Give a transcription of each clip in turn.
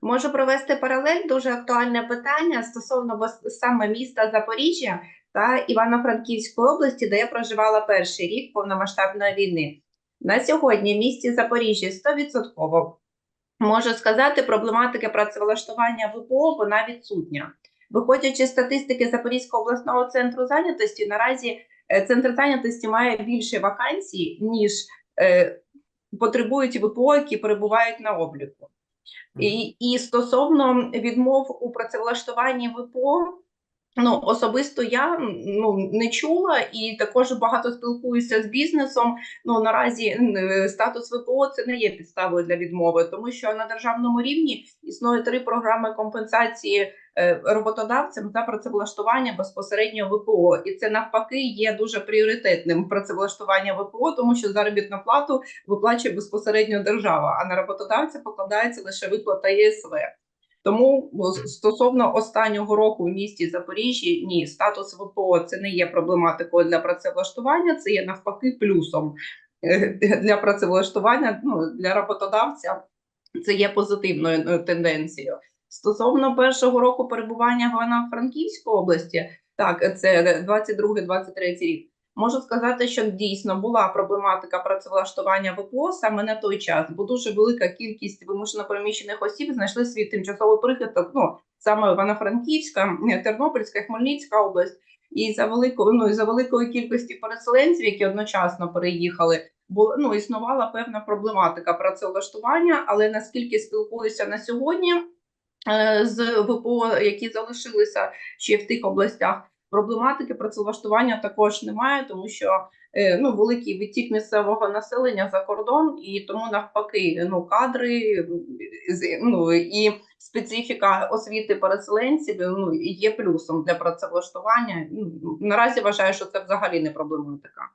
Можу провести паралель. Дуже актуальне питання стосовно саме міста Запоріжжя та Івано-Франківської області, де я проживала перший рік повномасштабної війни. На сьогодні в місті Запоріжжя 100% можу сказати, проблематика працевлаштування ВПО вона відсутня. Виходячи з статистики Запорізького обласного центру зайнятості, наразі е, центр зайнятості має більше вакансій, ніж е, потребують ВПО, які перебувають на обліку. І, і стосовно відмов у працевлаштуванні ВПО, ну особисто я ну не чула і також багато спілкуюся з бізнесом. Ну наразі е, статус ВПО це не є підставою для відмови, тому що на державному рівні існує три програми компенсації е, роботодавцям за працевлаштування безпосередньо ВПО, і це навпаки є дуже пріоритетним працевлаштування ВПО, тому що заробітну плату виплачує безпосередньо держава, а на роботодавця покладається лише виплата ЄСВ. Тому стосовно останнього року в місті Запоріжжі, ні, статус ВПО це не є проблематикою для працевлаштування, це є навпаки плюсом е, для працевлаштування. Ну для роботодавця це є позитивною е, тенденцією. Стосовно першого року перебування в Івано-Франківській області, так це 22-23 рік. Можу сказати, що дійсно була проблематика працевлаштування ВПО саме на той час, бо дуже велика кількість вимушено переміщених осіб знайшли свій тимчасовий прихисток. Ну саме Івано-Франківська, Тернопільська, Хмельницька область, і за великою ну і за великої кількості переселенців, які одночасно переїхали, була ну існувала певна проблематика працевлаштування. Але наскільки спілкуюся на сьогодні е, з ВПО, які залишилися ще в тих областях. Проблематики працевлаштування також немає, тому що е, ну великий відтік місцевого населення за кордон, і тому навпаки, ну кадри ну і специфіка освіти переселенців ну є плюсом для працевлаштування. Наразі вважаю, що це взагалі не проблематика.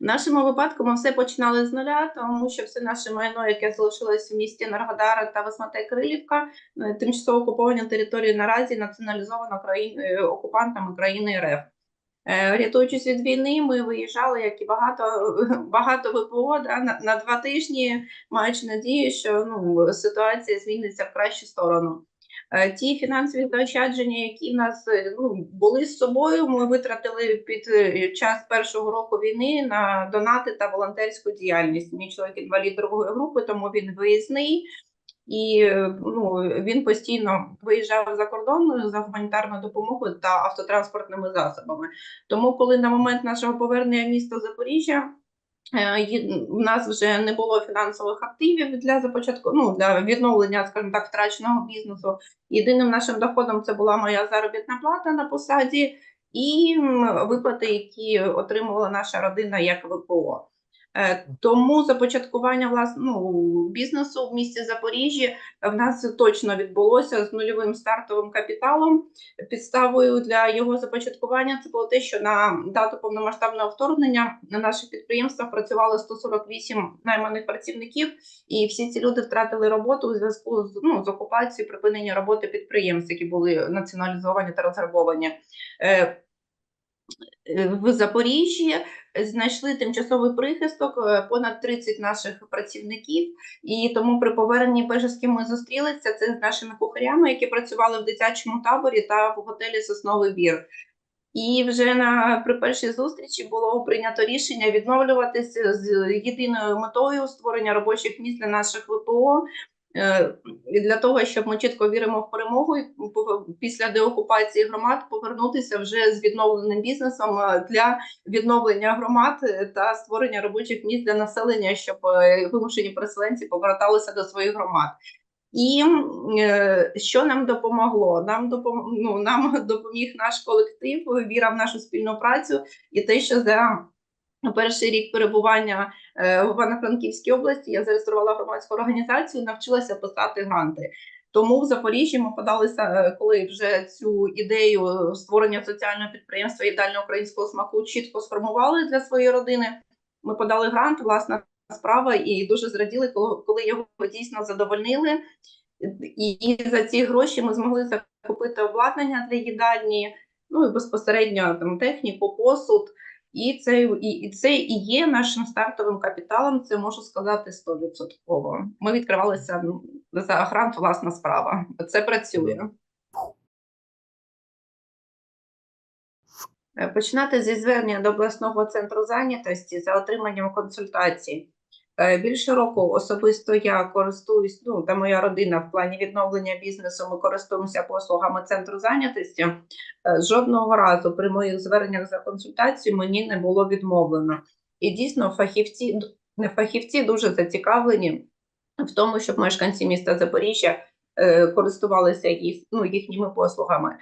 В нашому випадку ми все починали з нуля, тому що все наше майно, яке залишилось в місті Енергодара та Висмата Крилівка, е, тимчасово окуповані території наразі націоналізовано країн е, окупантами країни РФ. Е, Рятуючись від війни, ми виїжджали, як і багато багато ВПО да, на, на два тижні, маючи надію, що ну ситуація зміниться в кращу сторону. Е, Ті фінансові заощадження, які в нас е, ну, були з собою, ми витратили під е, час першого року війни на донати та волонтерську діяльність. Мій чоловік інвалід другої групи, тому він виїзний. І ну, він постійно виїжджав за кордон за гуманітарною допомогою та автотранспортними засобами. Тому, коли на момент нашого повернення в місто Запоріжжя е, в нас вже не було фінансових активів для започатку, ну для відновлення, скажімо так, втраченого бізнесу. Єдиним нашим доходом це була моя заробітна плата на посаді і виплати, які отримувала наша родина як ВПО. Е, Тому започаткування власне ну, бізнесу в місті Запоріжжі в нас точно відбулося з нульовим стартовим капіталом. Підставою для його започаткування це було те, що на дату повномасштабного вторгнення на наших підприємствах працювало 148 найманих працівників, і всі ці люди втратили роботу у зв'язку з ну з окупацією припинення роботи підприємств, які були націоналізовані та розграбовані. Е, е, В Запоріжжі знайшли тимчасовий прихисток е, понад 30 наших працівників, і тому при поверненні ким ми зустрілися, це з нашими кухарями, які працювали в дитячому таборі та в готелі Сосновий Бір. І вже на при першій зустрічі було прийнято рішення відновлюватися з єдиною метою створення робочих місць для наших ВПО. Е, Для того щоб ми чітко віримо в перемогу і після деокупації громад повернутися вже з відновленим бізнесом е, для відновлення громад е, та створення робочих місць для населення, щоб вимушені переселенці поверталися до своїх громад. І що нам допомогло? Нам допом... ну, нам допоміг наш колектив, віра в нашу спільну працю і те, що за перший рік перебування е, в Івано-Франківській області я зареєструвала громадську організацію, навчилася писати гранти. Тому в Запоріжжі ми подалися, е, коли вже цю ідею створення соціального підприємства їдального українського смаку чітко сформували для своєї родини. Ми подали грант, власна справа, і дуже зраділи, коли, його дійсно задовольнили. І за ці гроші ми змогли закупити обладнання для їдальні, ну і безпосередньо там техніку, посуд. І це, і, і це і є нашим стартовим капіталом. Це можу сказати 100%. Ми відкривалися ну, за грант власна справа. Це працює. Починати зі звернення до обласного центру зайнятості за отриманням консультацій. Е, Більше року особисто я користуюсь, ну та моя родина в плані відновлення бізнесу. Ми користуємося послугами центру зайнятості. Е, Жодного разу при моїх зверненнях за консультацією мені не було відмовлено. І дійсно, фахівці не фахівці дуже зацікавлені в тому, щоб мешканці міста Запоріжжя е, користувалися їх, ну, їхніми послугами.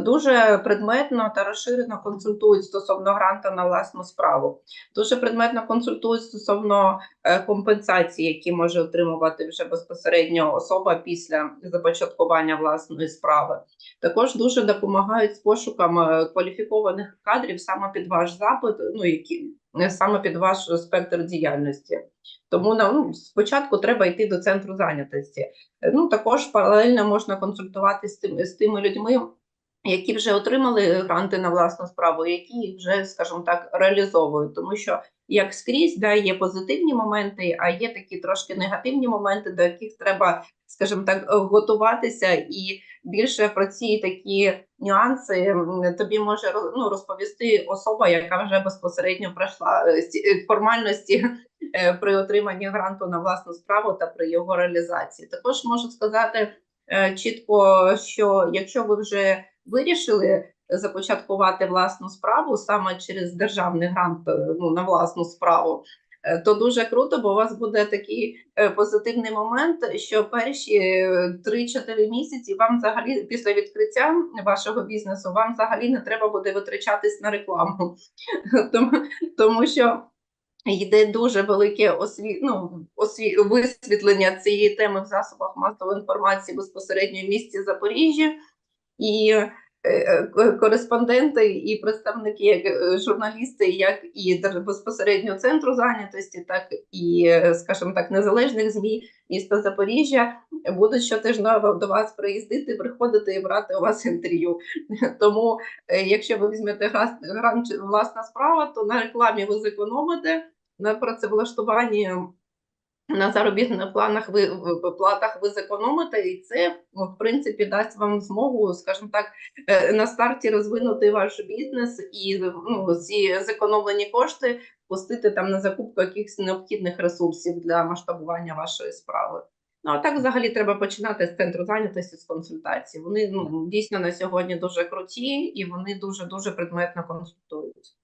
Дуже предметно та розширено консультують стосовно гранта на власну справу. Дуже предметно консультують стосовно е, компенсації, які може отримувати вже безпосередньо особа після започаткування власної справи. Також дуже допомагають з пошуком е, кваліфікованих кадрів саме під ваш запит, ну які саме під ваш спектр діяльності. Тому ну, спочатку треба йти до центру зайнятості. Е, Ну також паралельно можна консультуватися з тим з тими людьми, які вже отримали гранти на власну справу, які їх вже, скажімо так, реалізовують, тому що як скрізь да, є позитивні моменти, а є такі трошки негативні моменти, до яких треба, скажімо так, готуватися і більше про ці такі нюанси тобі може ну, розповісти особа, яка вже безпосередньо пройшла е, е, формальності е, при отриманні гранту на власну справу та при його реалізації. Також можу сказати чітко, що якщо ви вже вирішили започаткувати власну справу саме через державний грант е, ну, на власну справу. е, То дуже круто, бо у вас буде такий е, позитивний момент, що перші е, 3-4 місяці вам взагалі після відкриття вашого бізнесу вам взагалі не треба буде витрачатись на рекламу, тому, тому що йде дуже велике осві... ну, осві... висвітлення цієї теми в засобах масової інформації безпосередньо в місті Запоріжжя. І е, е, кореспонденти і представники, як е, журналісти, як і безпосередньо центру зайнятості, так і, скажімо так, незалежних ЗМІ міста Запоріжжя будуть щотижнево до вас приїздити, приходити і брати у вас інтерв'ю. Тому, якщо ви візьмете грант власна справа, то на рекламі ви зекономите, на працевлаштуванні на заробітних планах ви платах ви зекономите, і це ну, в принципі дасть вам змогу, скажімо так, е, на старті розвинути ваш бізнес і ну, ці зекономлені кошти пустити там на закупку якихось необхідних ресурсів для масштабування вашої справи. Ну а так взагалі треба починати з центру зайнятості з консультацій. Вони ну дійсно на сьогодні дуже круті і вони дуже дуже предметно консультують.